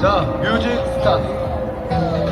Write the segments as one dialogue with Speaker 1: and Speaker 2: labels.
Speaker 1: 자, 뮤직 스타트.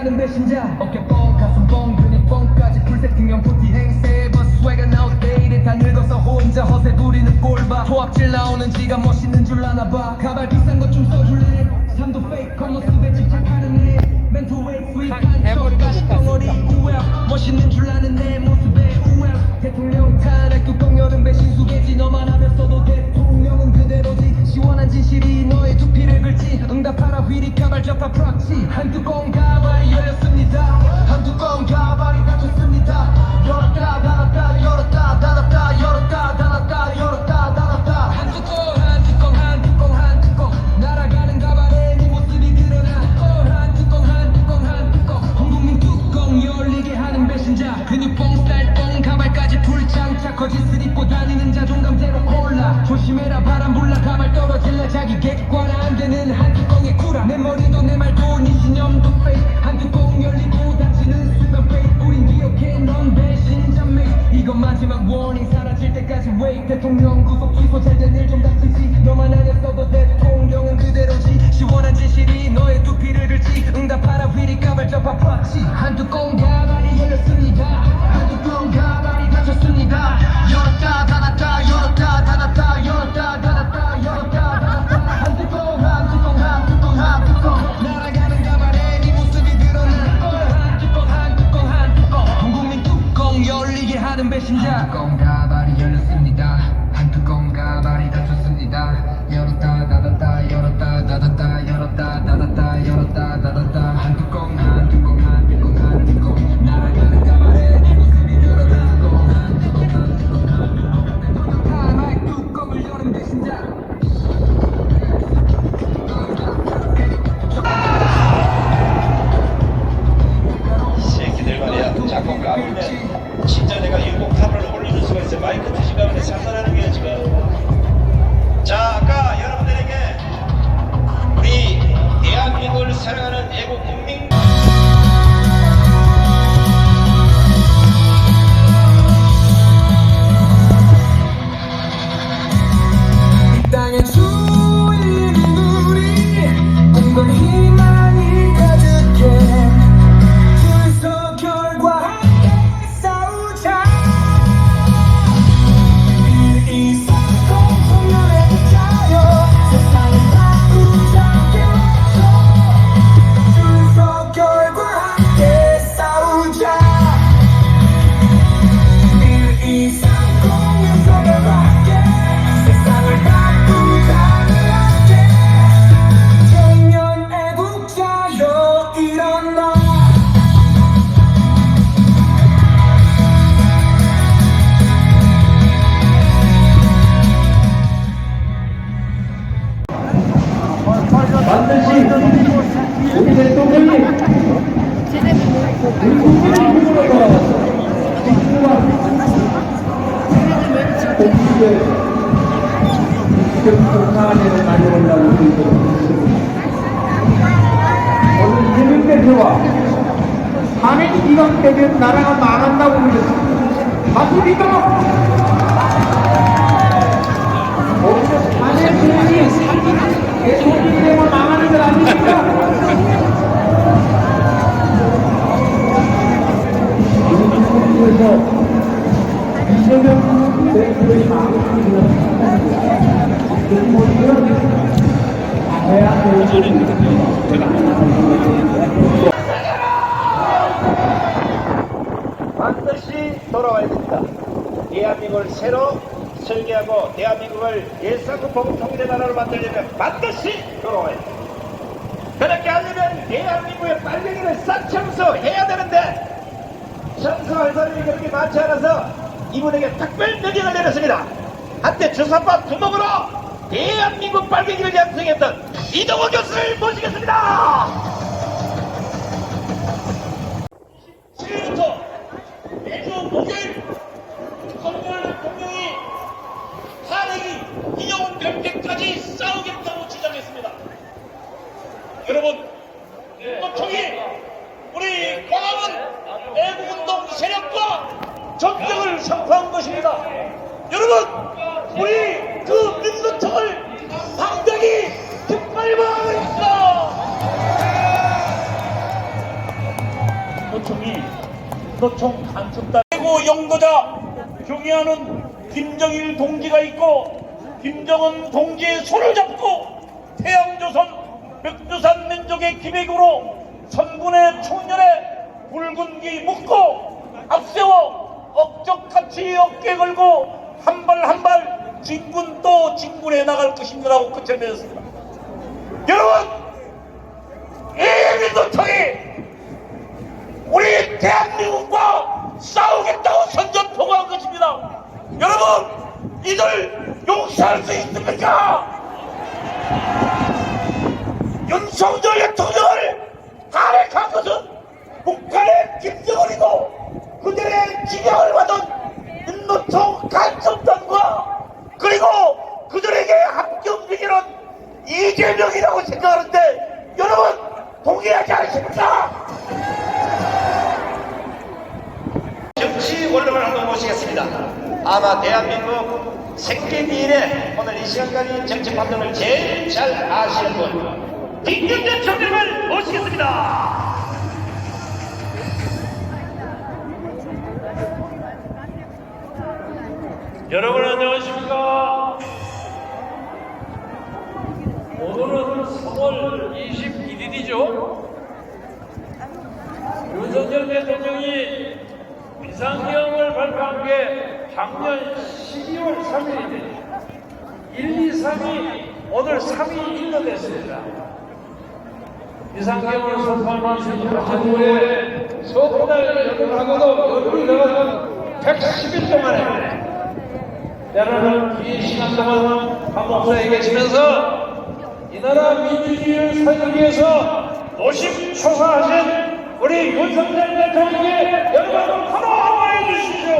Speaker 2: 하는
Speaker 1: 배신자
Speaker 3: 어깨
Speaker 1: 뻥 가슴 뻥 근육 뻥까지 풀세팅형 푸티 행세 버스 swagger now dated 다 늙어서 혼자 허세 부리는 꼴봐. 토악질 나오는 지가 멋있는 줄 아나 봐. 가발 비싼 것 좀 써줄래? 삶도 페이크 겉모습에 집착하는 애. 멘트 웨이 스윗한 척까지 덩어리 우웰 멋있는 줄 아는 내 모습에 우웰 대통령 탄핵 뚜껑 여는 배 신 수개지. 너만 하면 써도 대통령은 그대로지. 시원한 진실이 너의 두피를 긁지. 응답하 라 휘리 가발 접합 프락치 한 뚜껑 가발이 열렸습니다. 한 뚜껑 가발이 닫혔습니다. 열었다 닫 접합 프락치 한 뚜껑 가
Speaker 4: 반드시 돌아와야
Speaker 5: 됩니다. 대한민국을 새로 설계하고 대한민국을 예상국 봉통일의 나라로 만들려면 반드시 돌아와야 됩니다. 그렇게 하려면 대한민국의 빨갱이를 싹 청소해야 되는데 청소할 사람이 그렇게 많지 않아서 이분에게 특별 명령을 내렸습니다. 한때 주사파 두목으로 대한민국 빨갱이를 양성했던 이동호 교수를 모시겠습니다. 지금부터 매주 목요일 선물 공명이 탄핵이 인용 될 때까지 싸우겠다고 주장했습니다. 여러분, 노총이 우리 광화문 애국운동 세력과 전쟁을 선포한 것입니다. 여러분, 우리 그 민노총을 당당히 뒷발망하겠습니다.
Speaker 6: 노총이 노총 간첩단 최고 용도자 경애하는 김정일 동지가 있고 김정은 동지의 손을 잡고 태양조선 백두산 민족의 기백으로 선군의 총렬에 붉은 기 묶고 앞세워 억적같이 어깨 걸고 한 발 한발 진군 또 진군해 나갈 것입니다라고 끝을 맺었습니다. 여러분 이 민노총이 우리 대한민국과 싸우겠다고 선전포고한 것입니다. 여러분, 이들 용서할 수 있습니까? 윤석열 대통령을 탄핵한 것은 북한의 김정은이고 그들의 지명을 받은 민노총 간첩단과 그리고 그들에게 합격비기는 이재명이라고 생각하는데 여러분 동의하지 않으십니까? 정치 원론을 한번 모시겠습니다. 아마 대한민국 이래 오늘 이 시간까지 정치 판단을 제일 잘 아시는 분 김경재 총리를 모시겠습니다.
Speaker 5: 여러분 이 시간 동안 감옥소에 계시면서 이 나라 민주주의를 살기 위해서 노심 초사하신 우리 윤석열 대통령께 여러분 바로 한번 해주십시오.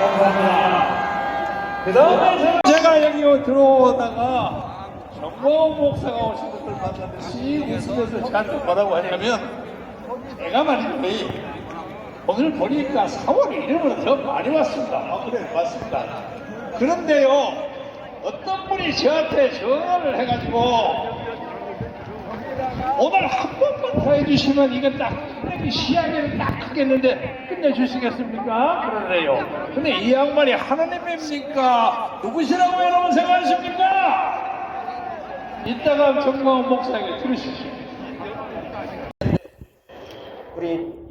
Speaker 5: 감사합니다. 그 다음에 제가 여기 들어오다가 정모 목사가 오신 것을 봤는데 씩 웃으면서 저한테 뭐라고 하냐면 내가 말이죠. 오늘 보니까 4월 1일보다 더 많이 왔습니다. 아, 그래, 맞습니다. 그런데요, 어떤 분이 저한테 전화를 해가지고, 오늘 한 번만 더 해주시면 이건 딱, 끝내기 시야기를 딱 하겠는데, 끝내주시겠습니까? 그러네요. 근데 이 양반이 하나님입니까? 누구시라고 여러분 생각하십니까? 이따가 정광훈 목사에게 들으십시오.
Speaker 6: 우리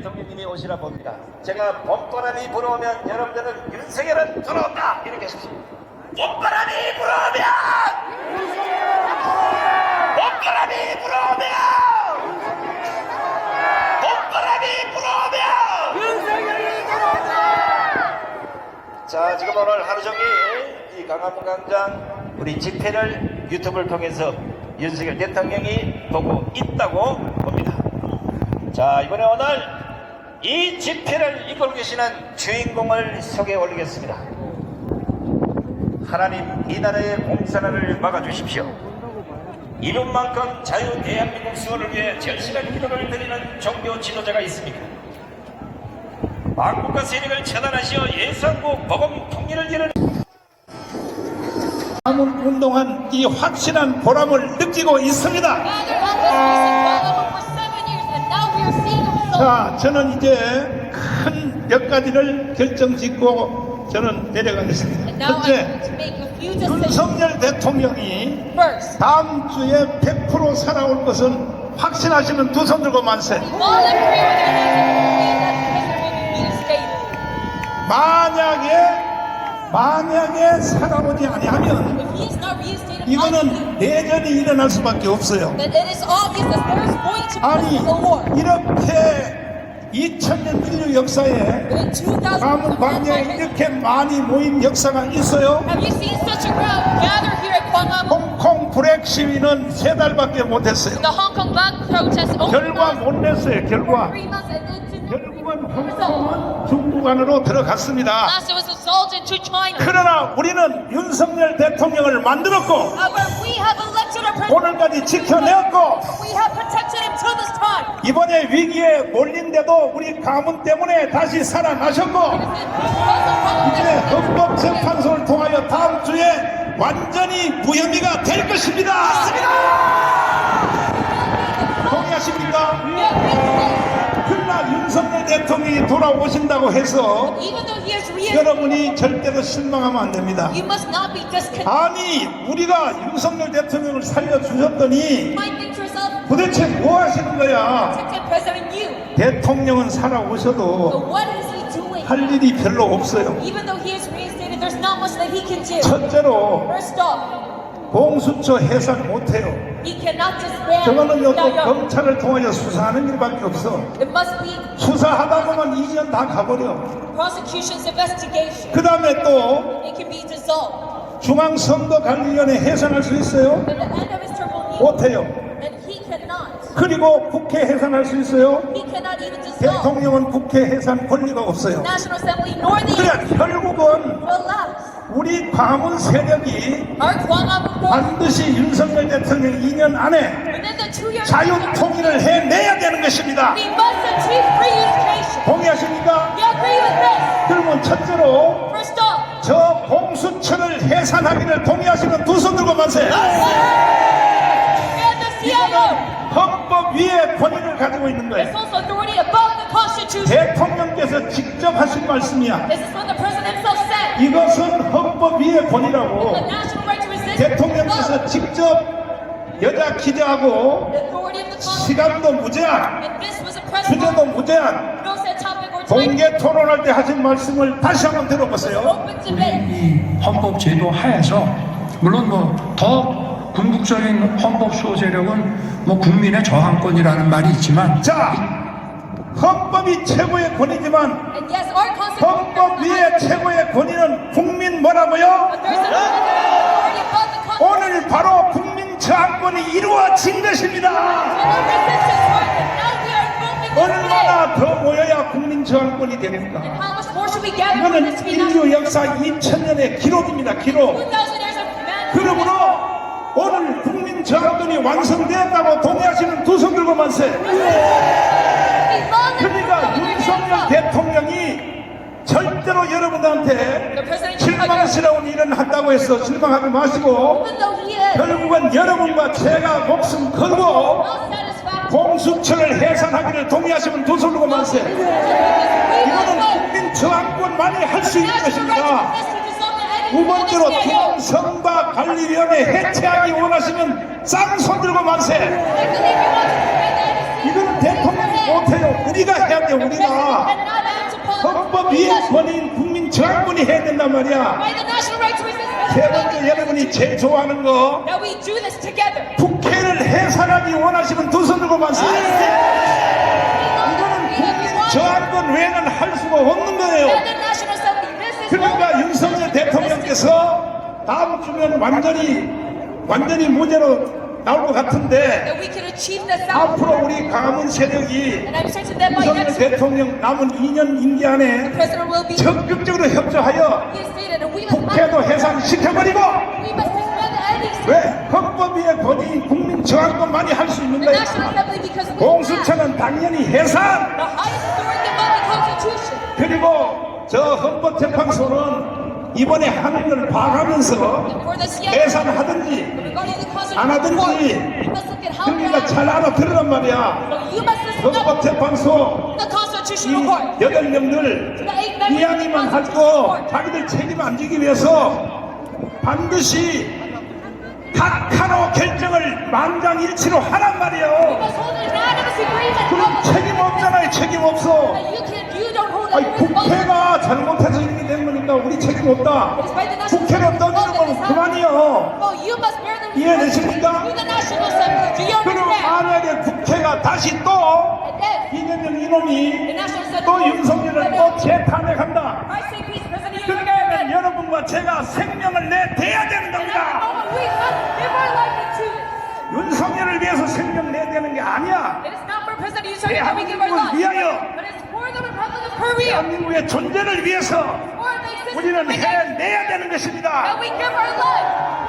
Speaker 6: 대통령님이 오시라 봅니다. 제가 봄바람이 불어오면 여러분들은 윤석열은 들어온다 이렇게 하십시오. 봄바람이 불어오면 봄바람이 불어오면 봄바람이 불어오면 자 지금 오늘 하루 종일 이 강화문 광장 우리 집회를 유튜브를 통해서 윤석열 대통령이 보고 있다고 봅니다. 자 이번에 오늘 이 집회를 이끌고 계시는 주인공을 소개해 올리겠습니다. 하나님 이 나라의 공산화를 막아주십시오. 이분만큼 자유 대한민국 수호를 위해 절실한 기도를 드리는 종교 지도자가 있습니다. 망국과 세력을 처단하시어 예산국 복음 통일을 이루는 남은 운동한 이 확실한 보람을 느끼고 있습니다. 자, 저는 이제 큰 몇 가지를 결정짓고 저는 내려가겠습니다. 첫째. 윤석열 대통령이
Speaker 7: First,
Speaker 6: 다음 주에 100% 살아올 것은 확신하시는 두손 들고 만세. 만약에 만약에 살아오지 아니하면 이거는 내전이 일어날 수밖에 없어요. 아니. 이렇게 2000년 인류 역사에
Speaker 7: But in 2000
Speaker 6: 남은 광야에 이렇게 많이 모인 역사가 있어요. 홍콩 불핵 시위는 세 달밖에 못했어요. 결과 못 냈어요. 결과 결국은 홍콩은 안으로 들어갔습니다.
Speaker 7: last it was assaulted into China.
Speaker 6: 그러나 우리는 윤석열 대통령을 만들었고
Speaker 7: However, we have elected a president.
Speaker 6: 오늘까지 지켜냈고
Speaker 7: We have protected him till this time.
Speaker 6: 이번에 위기에 몰린데도 우리 가문 때문에 다시 살아나셨고 이제 헌법 재판소를 통하여 다음 주에 완전히 무혐의가 될 것입니다. 동의하십니까? 대통령이 돌아오신다고 해서 여러분이 절대로 실망하면 안 됩니다. 아니 우리가 윤석열 대통령을 살려주셨더니 도대체 뭐 하시는 거야? 대통령은 살아오셔도? 할 일이 별로 없어요. 첫째로 공수처 해산 못해요.
Speaker 7: he cannot disband
Speaker 6: 저거는 요
Speaker 7: without your-
Speaker 6: 검찰을 통하여 수사하는 일밖에 없어. 수사하다 보면 2년 다 가버려. 그 다음에 또. 중앙선거관리위원회 해산할 수 있어요? 못해요. 그리고 국회 해산할 수 있어요? 대통령은 국회 해산 권리가 없어요. 그래 결국은. 우리 광운 세력이
Speaker 7: Our
Speaker 6: 반드시 윤석열 대통령 2년 안에
Speaker 7: within the two-year
Speaker 6: 자유통일을 해내야 되는 것입니다.
Speaker 7: we must achieve free unification.
Speaker 6: 동의하십니까?
Speaker 7: You agree with this?
Speaker 6: 그러면 첫째로
Speaker 7: First off,
Speaker 6: 저 공수처를 해산하기를 동의하시는 두손 들고 만세.
Speaker 7: and the CIO
Speaker 6: 헌법 위에 권위를 가지고 있는 거예요.
Speaker 7: also authority above the Constitution.
Speaker 6: 대통령께서 직접 하신 말씀이야.
Speaker 7: This is what the President himself said.
Speaker 6: 이것은 헌법 위의 권위라고 대통령께서 직접 여자 기자하고. 시간도 무제한, 주제도 무제한. 공개 토론할 때 하신 말씀을 다시 한번 들어보세요.
Speaker 8: 이 헌법 제도 하에서 물론 뭐 더 궁극적인 헌법 수호 세력은 뭐 국민의 저항권이라는 말이 있지만
Speaker 6: 자, 헌법이 최고의 권위지만 헌법 위의 최고의 권위는 국민 뭐라고요? 오늘 바로 국민 저항권이 이루어진 것입니다. 얼마나 더 모여야 국민 저항권이 됩니까? 이거는? 인류 역사 2000년의 기록입니다. 기록.
Speaker 7: 2,000 years of humanity.
Speaker 6: 그러므로 오늘 국민 저항권이 완성되었다고 동의하시는 두 손 들고 만세. 그러니까 윤석열 대통령이 절대로 여러분들한테 실망스러운 일은 한다고 해서 실망하지 마시고 결국은 여러분과 제가 목숨 걸고 공수처를 해산하기를 동의하시면 두손 들고 만세. 이거는 국민 저항권만이 할 수 있는 것입니다. 두 번째로 중앙선거 관리위원회 해체하기 원하시면 쌍손 들고 만세. 이거는 대통령이 못해요. 우리가 해야 돼. 우리가 헌법 위의 권위인 국민 저항권이 해야 된단 말이야. 세 번째 여러분이 제일 좋아하는 거. 국회를 해산하기 원하시면 두 손 들고 만세. 이거는 국민 저항권 외에는 할 수가 없는 거예요. 그러니까 윤석열 대통령께서 다음 주면 완전히 완전히 무죄로 나올 것 같은데. 앞으로 우리 강원 세력이 윤석열 대통령 남은 2년 임기 안에 적극적으로 협조하여 국회도 해산시켜버리고 왜 헌법 위의 권위 국민 저항권만이 할 수 있는
Speaker 7: have
Speaker 6: 공수처는 당연히 해산. 그리고 저 헌법재판소는 이번에 하는 걸 봐가면서
Speaker 7: the
Speaker 6: 안 하든지 그러니까. 잘 알아 들으란 말이야 헌법 재판소
Speaker 7: the
Speaker 6: 이
Speaker 7: Constitutional Court.
Speaker 6: 여덟 명들 이야기만 하고 자기들 책임 안 지기 위해서 반드시 각 하로 결정을 만장일치로 하란 말이에요. 그럼 책임 없잖아요 책임 없어 아니. 국회가 잘못해서 이렇게 된 거니까 우리 책임 없다 국회로 던지는 건 그만이요 이해되십니까?
Speaker 7: understand?
Speaker 6: 만약에 국회가 다시 또 이재명 이놈이. 또 윤석열을 또 재탄핵한다 그러면. 여러분과 제가 생명을 내대야 되는 겁니다. 윤석열을 위해서 생명 내야 되는 게 아니야 대한민국을. 위하여. 대한민국의 존재를 위해서 우리는. 해내야 되는 것입니다.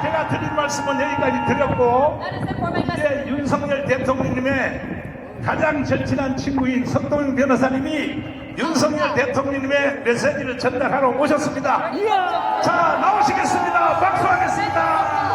Speaker 6: 제가 드린 말씀은 여기까지 드렸고. 이제 윤석열 대통령님의 가장 절친한 친구인 석동영 변호사님이 윤석열 대통령님의 메시지를 전달하러 오셨습니다. 자, 나오시겠습니다. 박수하겠습니다.